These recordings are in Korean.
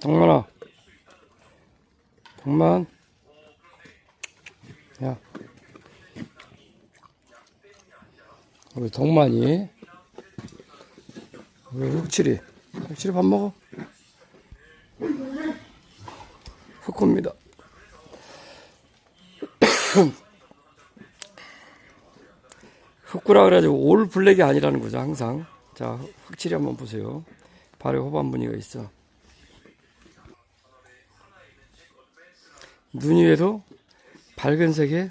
동만아. 동만. 야. 우리 동만이. 우리 흑칠이. 흑칠이 밥 먹어. 흑호입니다. 흑구라 그래가지고 올 블랙이 아니라는 거죠, 항상. 자, 흑칠이 한번 보세요. 발에 호반 무늬가 있어. 눈 위에도 밝은 색에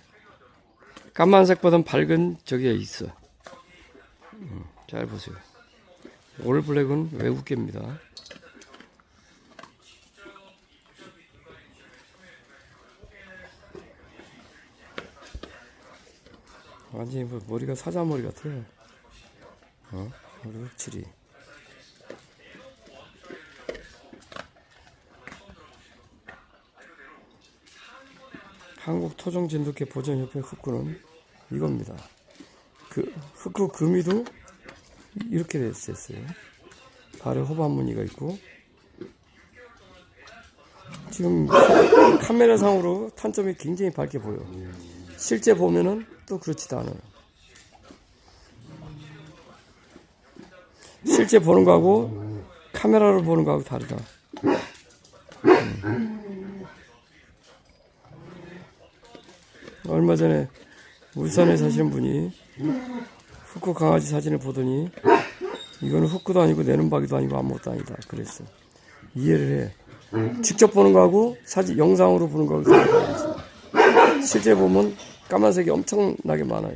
까만색보단 밝은 저게 있어. 음, 잘 보세요. 올 블랙은 외국계입니다. 완전히 뭐 머리가 사자머리 같아. 어? 우리 흑칠이. 한국 토종 진돗개 보존협회 흑구는 이겁니다. 그 흑구 금이도 이렇게 됐었어요. 발에 호반 무늬가 있고 지금 카메라 상으로 탄점이 굉장히 밝게 보여. 실제 보면은 또 그렇지도 않아요. 실제 보는 거하고 카메라로 보는 거하고 다르다. 음. 얼마 전에 울산에 사시는 분이 흑구 강아지 사진을 보더니 이거는 흑구도 아니고 내눈박이도 아니고 아무것도 아니다. 그랬어. 이해를 해. 직접 보는 거하고 사진 영상으로 보는 거하고. 실제 보면 까만색이 엄청나게 많아요.